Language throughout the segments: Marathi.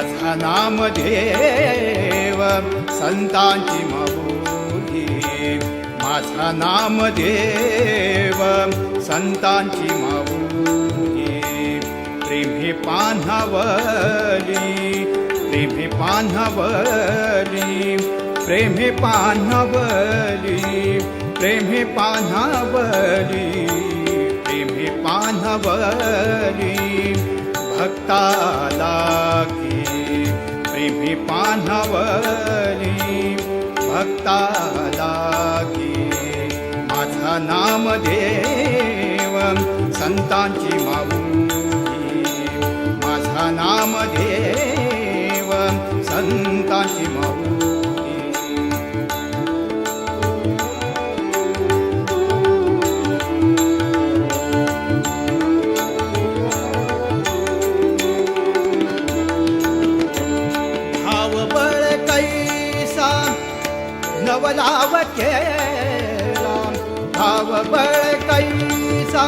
माझा नामदेव संतांची माऊली. माझा नामदेव संतांची माऊली. प्रेमी पान्हवली प्रेमी पान्हवली. प्रेमी पान्हावली प्रेमी पान्हावली. प्रेमी पान्हवली. भक्ताला मी पान्हवली भक्ता की माझा नामदेव संतांची माऊली। माझा नाम देव संतांची माऊली। बळ कैसा नवलाव केला. भाव बळ कैसा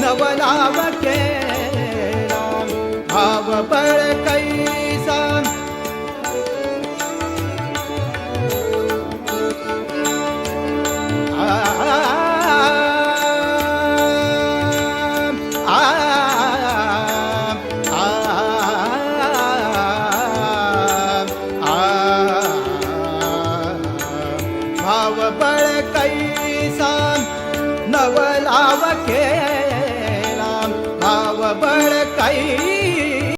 नवलाव केला. भाव बळ कै भाव बळ कैसा नवलाव केला भाव बळ कै